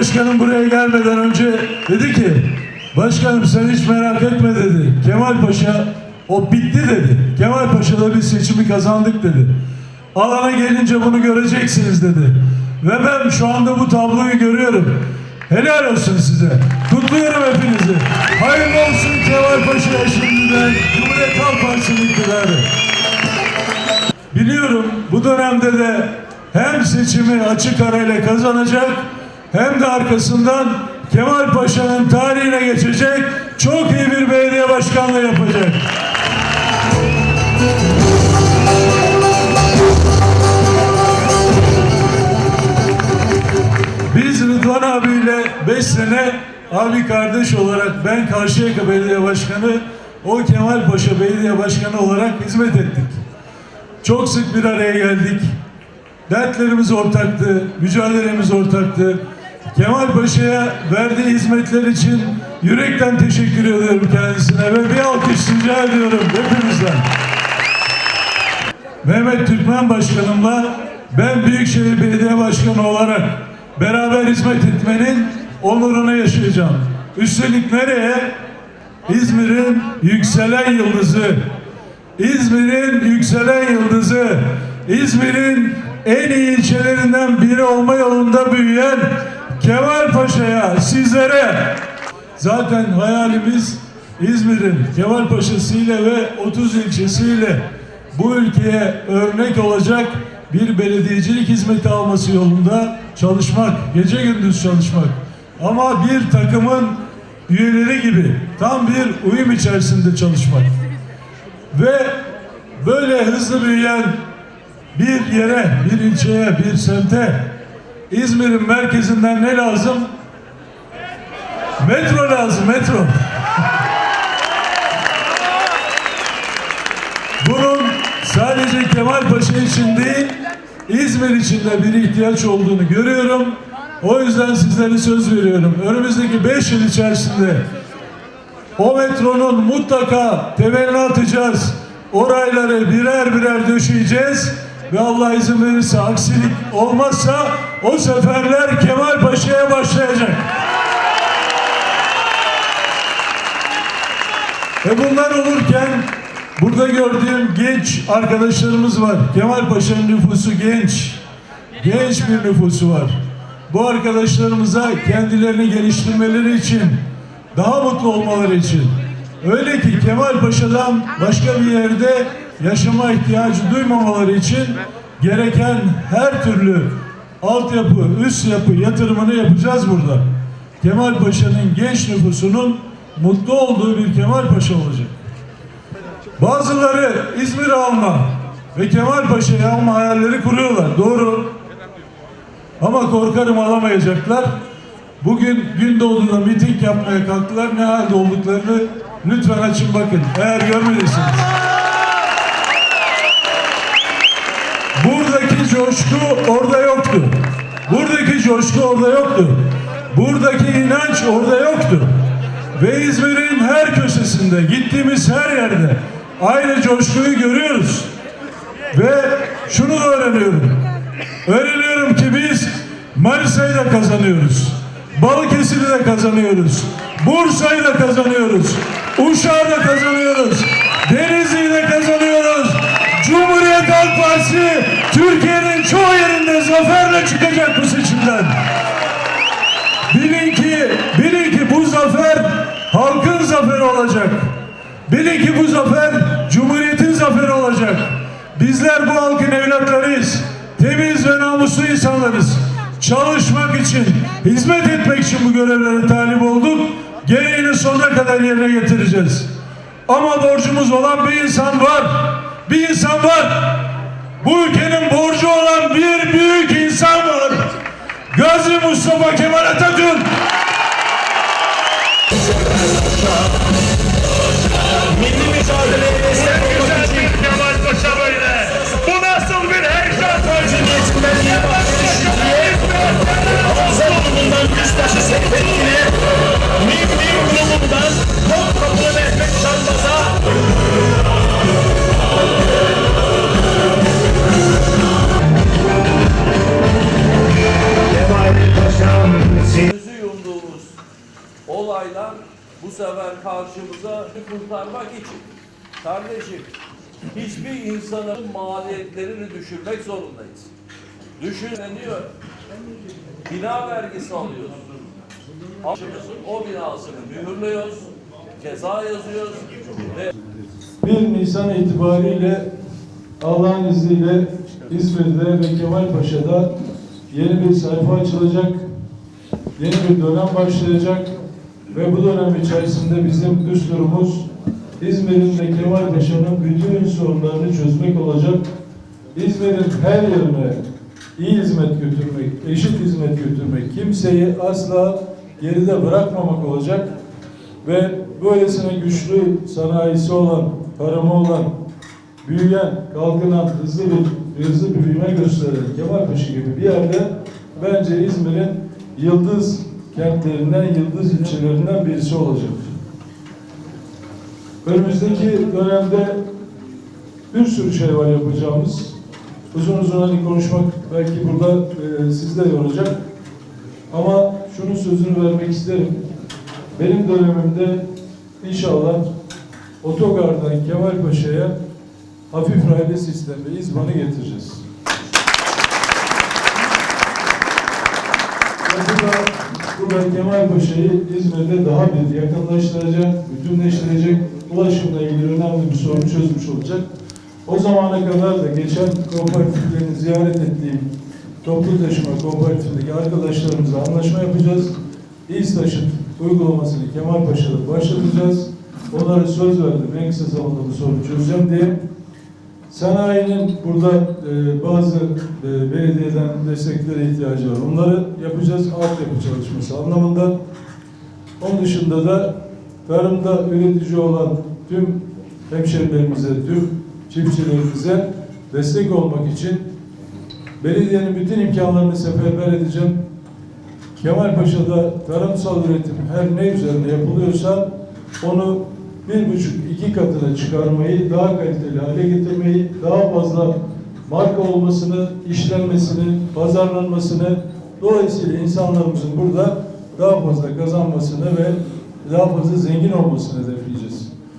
Başkanım buraya gelmeden önce dedi ki Başkanım sen hiç merak etme dedi. Kemal Paşa o bitti dedi. Kemal Paşa'da biz seçimi kazandık dedi. Alana gelince bunu göreceksiniz dedi. Ve ben şu anda bu tabloyu görüyorum. Helal olsun size. Kutluyorum hepinizi. Hayırlı olsun Kemal Paşa'ya şimdiden Cumhuriyet Halk Partisi'nin iktidarı. Biliyorum bu dönemde de hem seçimi açık arayla kazanacak hem de arkasından Kemal Paşa'nın tarihine geçecek çok iyi bir belediye başkanlığı yapacak. Biz Rıdvan abiyle 5 sene abi kardeş olarak ben Karşıyaka Belediye Başkanı, o Kemal Paşa Belediye Başkanı olarak hizmet ettik. Çok sık bir araya geldik. Dertlerimiz ortaktı, mücadelemiz ortaktı. Kemal Paşa'ya verdiği hizmetler için yürekten teşekkür ediyorum kendisine ve bir alkış rica ediyorum hepimizden. Mehmet Türkmen Başkanımla ben Büyükşehir Belediye Başkanı olarak beraber hizmet etmenin onurunu yaşayacağım. Üstelik nereye? İzmir'in yükselen yıldızı, İzmir'in yükselen yıldızı, İzmir'in en iyi ilçelerinden biri olma yolunda büyüyen Kemal Paşa'ya, sizlere zaten hayalimiz İzmir'in Kemal Paşa'sıyla ve 30 ilçesiyle bu ülkeye örnek olacak bir belediyecilik hizmeti alması yolunda çalışmak, gece gündüz çalışmak. Ama bir takımın üyeleri gibi tam bir uyum içerisinde çalışmak. Ve böyle hızlı büyüyen bir yere, bir ilçeye, bir semte İzmir'in merkezinden ne lazım? Metro lazım, metro. Bunun sadece Kemal Paşa için değil, İzmir için de bir ihtiyaç olduğunu görüyorum. O yüzden sizlere söz veriyorum. Önümüzdeki 5 yıl içerisinde o metronun mutlaka temelini atacağız. Orayları birer birer döşeyeceğiz. Ve Allah izin verirse aksilik olmazsa o seferler Kemal Paşa'ya başlayacak. Ve bunlar olurken burada gördüğüm genç arkadaşlarımız var. Kemal Paşa'nın nüfusu genç. Genç bir nüfusu var. Bu arkadaşlarımıza kendilerini geliştirmeleri için, daha mutlu olmaları için, öyle ki Kemal Paşa'dan başka bir yerde yaşama ihtiyacı duymamaları için gereken her türlü altyapı, üst yapı yatırımını yapacağız burada. Kemal Paşa'nın genç nüfusunun mutlu olduğu bir Kemal Paşa olacak. Bazıları İzmir'i alma ve Kemal Paşa'yı alma hayalleri kuruyorlar. Doğru. Ama korkarım alamayacaklar. Bugün Gündoğdu'da miting yapmaya kalktılar. Ne halde olduklarını lütfen açın bakın. Eğer görmediyseniz. Buradaki coşku orada yoktu. Coşku orada yoktu. Buradaki inanç orada yoktu. Ve İzmir'in her köşesinde, gittiğimiz her yerde aynı coşkuyu görüyoruz. Ve şunu da öğreniyorum. Öğreniyorum ki biz Manisa'yı da kazanıyoruz. Balıkesir'i de kazanıyoruz. Bursa'yı da kazanıyoruz. Uşak'ı da kazanıyoruz. Denizli'yi de kazanıyoruz. Cumhuriyet Halk Partisi Türkiye'nin çoğu yerinde zaferle çıkacak bu bilin ki bu zafer halkın zaferi olacak. Bilin ki bu zafer Cumhuriyet'in zaferi olacak. Bizler bu halkın evlatlarıyız. Temiz ve namuslu insanlarız. Çalışmak için, hizmet etmek için bu görevlere talip olduk. Gereğini sonuna kadar yerine getireceğiz. Ama borcumuz olan bir insan var. Bir insan var. Bu ülkenin borcu olan bir büyük insan var. Gazi Mustafa Kemal Atatürk. Milli mücadeleye destek olmak için Kemal Paşa böyle. Bu nasıl bir heyecan? Cumhuriyetinden yapan değişikliğe Ramazan grubundan Yüzbaşı Sekretli'ne Milli grubundan Topkapılı Mehmet karşımıza kurtarmak için kardeşim hiçbir insanın maliyetlerini düşürmek zorundayız. Düşünülüyor. Bina vergisi alıyoruz. Başımızın o binasını mühürlüyoruz. Ceza yazıyoruz ve 1 Nisan itibariyle Allah'ın izniyle İzmir'de ve Kemalpaşa'da yeni bir sayfa açılacak. Yeni bir dönem başlayacak ve bu dönem içerisinde bizim düsturumuz İzmir'in ve Kemalpaşa'nın bütün sorunlarını çözmek olacak. İzmir'in her yerine iyi hizmet götürmek, eşit hizmet götürmek, kimseyi asla geride bırakmamak olacak ve böylesine güçlü sanayisi olan, tarımı olan, büyüyen, kalkınan, hızlı bir hızlı büyüme gösteren Kemalpaşa gibi bir yerde bence İzmir'in yıldız kentlerinden, yıldız ilçelerinden birisi olacak. Önümüzdeki dönemde bir sürü şey var yapacağımız. Uzun uzun hani konuşmak belki burada e, sizde yoracak. Ama şunun sözünü vermek isterim. Benim dönemimde inşallah otogardan Kemalpaşa'ya hafif raylı sistemli İzban'ı getireceğiz. Burada, burada Kemalpaşa'yı İzmir'de daha bir yakınlaştıracak, bütünleştirecek, ulaşımla ilgili önemli bir sorun çözmüş olacak. O zamana kadar da geçen kooperatiflerini ziyaret ettiğim toplu taşıma kooperatifindeki arkadaşlarımızla anlaşma yapacağız. İztaş'ın uygulamasını Kemalpaşa'da başlatacağız. Onlara söz verdim en kısa zamanda bu sorunu çözeceğim diye. Sanayinin burada e, bazı e, belediyeden desteklere ihtiyacı var. Onları yapacağız altyapı çalışması anlamında. Onun dışında da tarımda üretici olan tüm hemşerilerimize, tüm çiftçilerimize destek olmak için belediyenin bütün imkanlarını seferber edeceğim. Kemalpaşa'da tarımsal üretim her ne üzerinde yapılıyorsa onu bir buçuk iki katına çıkarmayı, daha kaliteli hale getirmeyi, daha fazla marka olmasını, işlenmesini, pazarlanmasını, dolayısıyla insanlarımızın burada daha fazla kazanmasını ve daha fazla zengin olmasını hedefleyeceğiz.